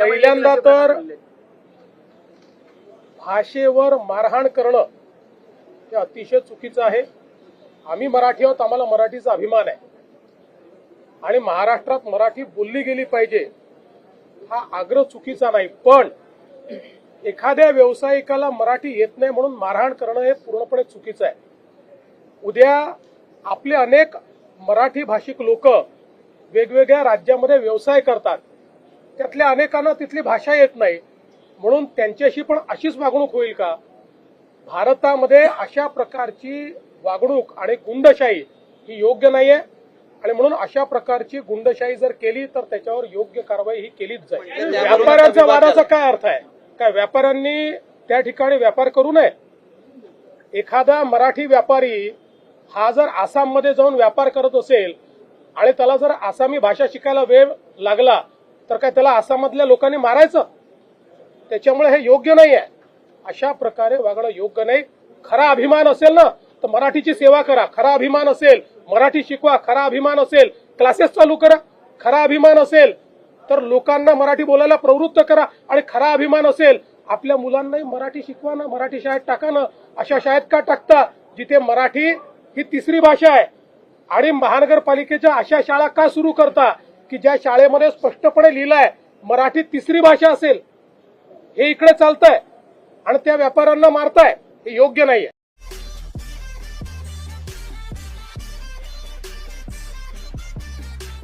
पहिल्यांदा तर भाषेवर मारहाण करणं हे अतिशय चुकीचं आहे. आम्ही मराठी आहोत आम्हाला मराठीचा अभिमान आहे. आणि महाराष्ट्रात मराठी बोलली गेली पाहिजे हा आग्रह चुकीचा नाही. पण एखाद्या व्यावसायिकाला मराठी येत नाही म्हणून मारहाण करणं हे पूर्णपणे चुकीचं आहे. उद्या आपले अनेक मराठी भाषिक लोक वेगवेगळ्या राज्यामध्ये व्यवसाय करतात. त्यातल्या अनेकांना तिथली भाषा येत नाही. म्हणून त्यांच्याशी पण अशीच वागणूक होईल का? भारतामध्ये अशा प्रकारची वागणूक आणि गुंडशाही ही योग्य नाहीये. आणि म्हणून अशा प्रकारची गुंडशाही जर केली तर त्याच्यावर योग्य कारवाई ही केलीच जाईल. व्यापाऱ्यांच्या वादाचा काय अर्थ आहे? काय व्यापाऱ्यांनी त्या ठिकाणी व्यापार करू नये? एखादा मराठी व्यापारी हा जर आसाममध्ये जाऊन व्यापार करत असेल आणि त्याला जर आसामी भाषा शिकायला वेळ लागला तर काय त्याला आसामातल्या लोकांनी मारायचं? त्याच्यामुळे हे योग्य नाही आहे अशा प्रकारे वागणं योग्य नाही. खरा अभिमान असेल ना तर मराठीची सेवा करा. खरा अभिमान असेल मराठी शिकवा. खरा अभिमान असेल क्लासेस चालू करा. खरा अभिमान असेल तर लोकांना मराठी बोलायला प्रवृत्त करा. आणि खरा अभिमान असेल आपल्या मुलांनाही मराठी शिकवा ना मराठी शाळेत टाका ना. अशा शाळेत का टाकता? जिथे मराठी ही तिसरी भाषा आहे. आणि महानगरपालिकेच्या अशा शाळा का सुरू करता? की ज्या शाळेमध्ये स्पष्टपणे लिहिलंय मराठी तिसरी भाषा असेल हे इकडे चालतंय आणि त्या व्यापाऱ्यांना मारताय हे योग्य नाहीये.